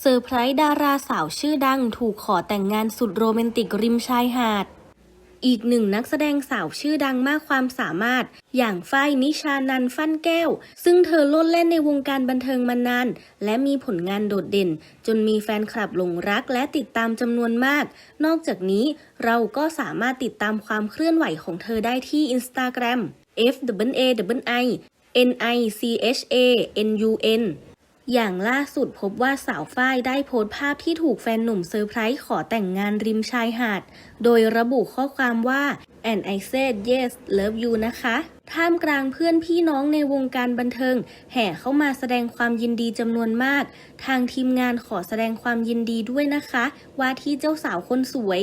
เซอร์ไพรส์ดาราสาวชื่อดังถูกขอแต่งงานสุดโรแมนติกริมชายหาด อีกหนึ่งนักแสดงสาวชื่อดังมากความสามารถ อย่างฝ้ายนิชานันฟั่นแก้ว ซึ่งเธอโลดเล่นในวงการบันเทิงมานาน และมีผลงานโดดเด่น จนมีแฟนคลับหลงรักและติดตามจำนวนมาก นอกจากนี้เราก็สามารถติดตามความเคลื่อนไหวของเธอได้ที่ Instagram f w a w i n i c h a n u n อย่างล่าสุดพบว่าสาวฝ้ายได้โพสต์ภาพที่ถูกแฟนหนุ่มเซอร์ไพรส์ขอแต่งงานริมชายหาด โดยระบุข้อความว่า and I said yes love you นะคะ ท่ามกลางเพื่อนพี่น้องในวงการบันเทิง แห่เข้ามาแสดงความยินดีจำนวนมาก ทางทีมงานขอแสดงความยินดีด้วยนะคะ ว่าที่เจ้าสาวคนสวย